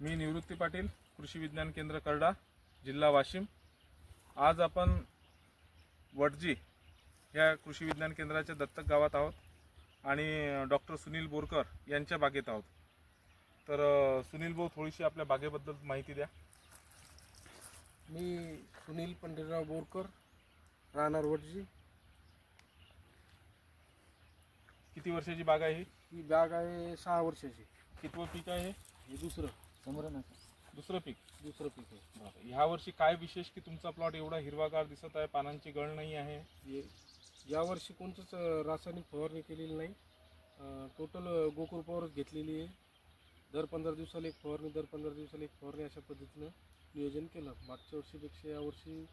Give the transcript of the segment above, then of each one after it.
मी निवृत्ती पाटील कृषी विज्ञान केंद्र करडा जिल्हा वाशिम. आज आपण वडजी या कृषी विज्ञान केंद्राच्या दत्तक गावात आहोत आणि डॉक्टर सुनील बोरकर यांच्या बागेत आहोत. तर सुनील भाऊ थोडीशी आपल्या बागेबद्दल माहिती द्या. मी सुनील पंढरीराव बोरकर राहणार वडजी. किती वर्षाची बाग आहे ही? ही बॅग आहे सहा वर्षाची. कितवं पीक आहे हे दुसरं. दुसरं पीक? दुसरं पीक आहे. बरं. ह्या वर्षी काय विशेष की तुमचा प्लॉट एवढा हिरवागार दिसत आहे? पानांची गळ नाही आहे? हे यावर्षी कोणतंच अं, रासायनिक फवारणी केलेली नाही. टोटल गोकृपावरच घेतलेली आहे. दर पंधरा दिवसाला एक फवारणी दर पंधरा दिवसाला एक फवारणी अशा पद्धतीनं नियोजन केलं. मागच्या वर्षीपेक्षा यावर्षी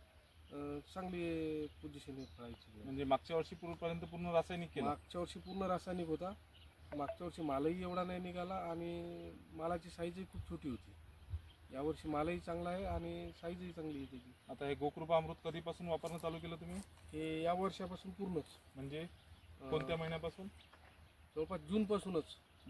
अं, चांगली पोझिशन आहे फळाची म्हणजे मागच्या वर्षी पूर्वीपर्यंत पूर्ण रासायनिक केलं? मागच्या वर्षी पूर्ण रासायनिक होता. मागच्या वर्षी मालही एवढा नाही निघाला आणि मालाची साईजही खूप छोटी होती. यावर्षी मालही चांगला आहे आणि साईजही चांगली आहे त्याची. आता हे गोकृपा अमृत कधीपासून वापरणं चालू केलं तुम्ही? हे या वर्षापासून पूर्णच. म्हणजे कोणत्या महिन्यापासून? जवळपास जूनपासूनच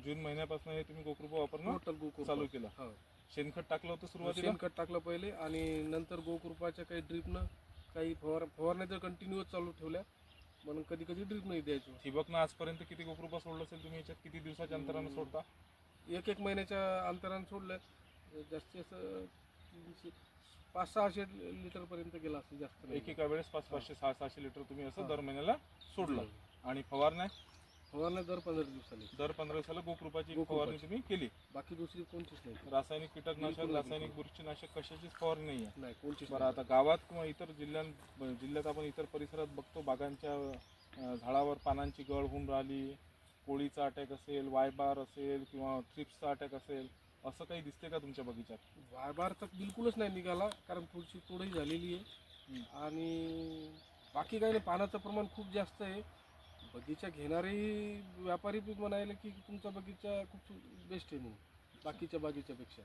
जून महिन्यापासून हे तुम्ही गोकृपा वापरणं टोटल गोकुळ चालू केलं. हो. शेणखत टाकलं होतं सुरुवातीला? शेणखत टाकलं पहिले आणि नंतर गोकृपाच्या काही ड्रीपनं काही फवार फवारण्या तर कंटिन्यूच चालू ठेवल्या म्हणून कधी कधी ड्रीपनंही द्यायचो ठिबकनं आजपर्यंत किती गोकृपा सोडलं असेल तुम्ही याच्यात किती दिवसाच्या अंतरानं. सोडता एक एक महिन्याच्या अंतरानं सोडलं जास्तीत जास्त तीनशे पाच सहाशे लिटरपर्यंत गेला असेल जास्त नाही. एक एका वेळेस पाच पाचशे सहा सहाशे लिटर तुम्ही असं. दर महिन्याला सोडलं आणि फवारण्या फवारण्या दर पंधरा दिवसाला दर पंधरा दिवसाला गोकृपाची गोकृपाची. फवारणी तुम्ही केली. बाकी दुसरी कोणतीच नाही. रासायनिक कीटकनाशक बिलकुल रासायनिक बुरशीनाशक कशाचीच फवारणी नाही आहे नाही कोणतीच बरं नाही. आता गावात किंवा इतर जिल्ह्यात जिल्ह्यात आपण इतर परिसरात बघतो बागांच्या अं, झाडावर पानांची गळ होऊन राहिली. कोळीचा अटॅक असेल वायबार असेल किंवा थ्रिप्सचा अटॅक असेल असं काही दिसते का तुमच्या बगीच्यात? वायबार तर बिलकुलच नाही निघाला कारण पुढची तोडही झालेली आहे. आणि बाकी काही नाही पाण्याचं प्रमाण खूप जास्त आहे. बगीचा घेणारे व्यापारी बी म्हणायला की तुमचा बगीचा खूप बेस्ट आहे म्हणून बाकीच्या बागीच्यापेक्षा.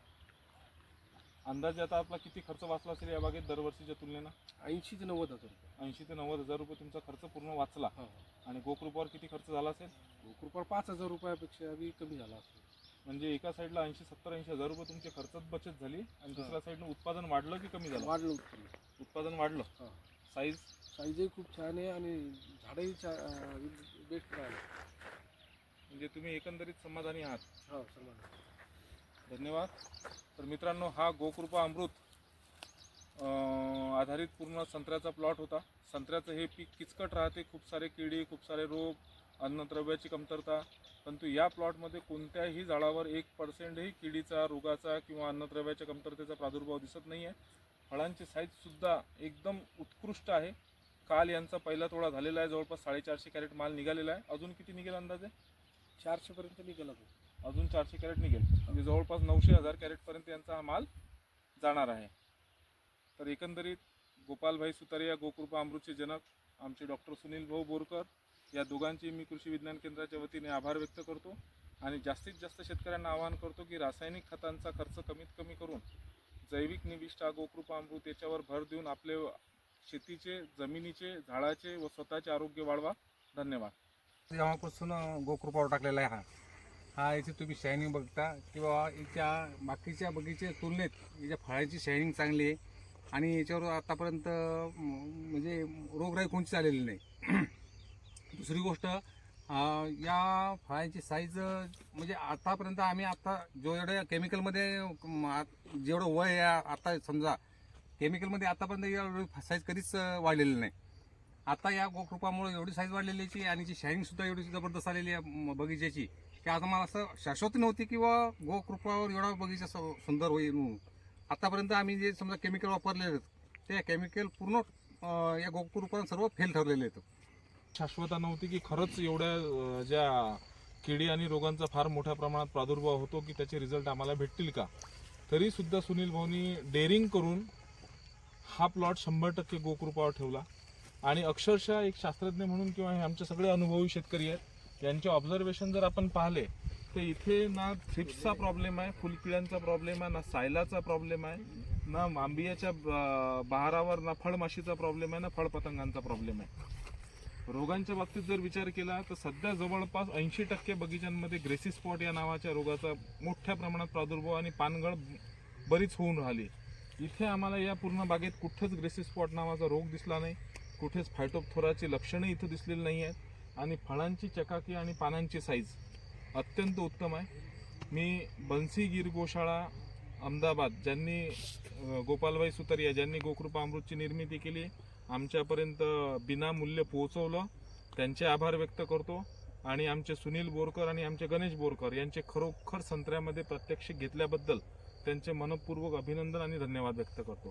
अंदाजे आता आपला किती खर्च वाचला असेल या बागेत दरवर्षीच्या तुलनेनं? ऐंशी ते नव्वद हजार रुपये. ऐंशी ते नव्वद हजार रुपये तुमचा खर्च पूर्ण वाचला. हा आणि गोकृपावर किती खर्च झाला असेल? कृपा पाच हजार रुपयापेक्षा बी कमी झाला असेल. म्हणजे एका साईडला ऐंशी सत्तर ऐंशी हजार रुपये तुमची खर्चात बचत झाली आणि दुसऱ्या साईडनं उत्पादन वाढलं की कमी झालं? वाढलं उत्पन्न उत्पादन वाढलं. हा. साईज साईजही खूप छान आहे आणि झाडंही छा बेस्ट राहिलं म्हणजे तुम्ही एकंदरीत समाधानी आहात. हो समाधान. धन्यवाद. तर मित्रांनो हा गोकृपा अमृत अं, आधारित पूर्ण संत्र्याचा प्लॉट होता. संत्र्याचं हे पीक किचकट राहते. खूप सारे किडी खूप सारे रोग अन्नद्रव्याची कमतरता. परंतु या प्लॉटमध्ये कोणत्याही झाडावर एक पर्सेंटही किडीचा रोगाचा किंवा अन्नद्रव्याच्या कमतरतेचा प्रादुर्भाव दिसत नाही आहे फळांची साईजसुद्धा एकदम उत्कृष्ट आहे. काल यांचा पहिला तोडा झालेला आहे. जवळपास साडेचारशे कॅरेट माल निघालेला आहे. अजून किती निघेल अंदाजे? चारशेपर्यंत निघाला तो अजून चारशे कॅरेट निघेल. म्हणजे जवळपास नऊशे हजार कॅरेटपर्यंत यांचा हा माल जाणार आहे. तर एकंदरीत गोपालभाई सुतारे या गोकृपा अमृतचे जनक आमचे डॉक्टर सुनील भाऊ बोरकर या दोघांचे मी कृषी विज्ञान केंद्राच्या वतीने आभार व्यक्त करतो आणि जास्तीत जास्त शेतकऱ्यांना आवाहन करतो की रासायनिक खतांचा खर्च कमीत कमी करून जैविक निविष्ठा गोकृपा अमृत याच्यावर भर देऊन आपले शेतीचे जमिनीचे झाडाचे व स्वतःचे आरोग्य वाढवा. धन्यवाद. जेव्हापासून गोकृपावर टाकलेला आहे हा. हा याची तुम्ही शायनिंग बघता किंवा याच्या बाकीच्या बगीच्या तुलनेत याच्या फळाची शायनिंग चांगली आहे. आणि याच्यावर आतापर्यंत म्हणजे रोगराई कोणतीच आलेली नाही. दुसरी गोष्ट या फळांची साईज म्हणजे आतापर्यंत आम्ही आता जेवढ्या केमिकलमध्ये जेवढं वय आहे आता समजा केमिकलमध्ये आतापर्यंत एवढी साईज कधीच वाढलेली नाही. आता या गोकृपामुळे एवढी साईज वाढलेली आहे आणि जी शायनिंग सुद्धा एवढी जबरदस्त आलेली आहे म, बगीच्याची की आता मला असं शाश्वत नव्हती किंवा गोकृपावर एवढा बगीचा सुंदर होईल म्हणून आतापर्यंत आम्ही जे समजा केमिकल वापरले आहेत ते केमिकल पूर्ण या गोकृपावर सर्व फेल ठरलेले आहेत. शाश्वता नव्हती की खरंच एवढ्या ज्या किडी आणि रोगांचा फार मोठ्या प्रमाणात प्रादुर्भाव होतो की त्याचे रिझल्ट आम्हाला भेटतील का? तरी सुद्धा सुनील भाऊनी डेअरिंग करून हा प्लॉट शंभर टक्के गोकृपावर ठेवला. आणि अक्षरशः एक शास्त्रज्ञ म्हणून किंवा हे आमचे सगळे अनुभवी शेतकरी आहेत यांचे ऑब्झर्वेशन जर आपण पाहिले तर इथे ना थ्रिप्सचा प्रॉब्लेम आहे फुलकिड्यांचा प्रॉब्लेम आहे ना सायलाचा प्रॉब्लेम आहे ना आंबियाच्या बहारावर ना फळमाशीचा प्रॉब्लेम आहे ना फळपतंगांचा प्रॉब्लेम आहे. रोगांच्या बाबतीत जर विचार केला तर सध्या जवळपास ऐंशी टक्के बगीचांमध्ये ग्रेसी स्पॉट या नावाच्या रोगाचा मोठ्या प्रमाणात प्रादुर्भाव आणि पानगळ बरीच होऊन राहिली. इथे आम्हाला या पूर्ण बागेत कुठंच ग्रेसी स्पॉट नावाचा रोग दिसला नाही कुठेच फायटोपथोराची लक्षणे इथं दिसलेली नाही आहेत आणि फळांची चकाकी आणि पानांची साईज अत्यंत उत्तम आहे. मी बन्सी गिर गोशाळा अहमदाबाद ज्यांनी गोपालबाई गोपालभाई सुतारिया ज्यांनी गोकृपा अमृतची निर्मिती केली आमच्यापर्यंत बिनामूल्य पोहोचवलं. त्यांचे आभार व्यक्त करतो. आणि आमचे सुनील बोरकर आणि आमचे गणेश बोरकर यांचे खरोखर संत्र्यामध्ये प्रत्यक्ष घेतल्याबद्दल त्यांचे मनपूर्वक अभिनंदन आणि धन्यवाद व्यक्त करतो.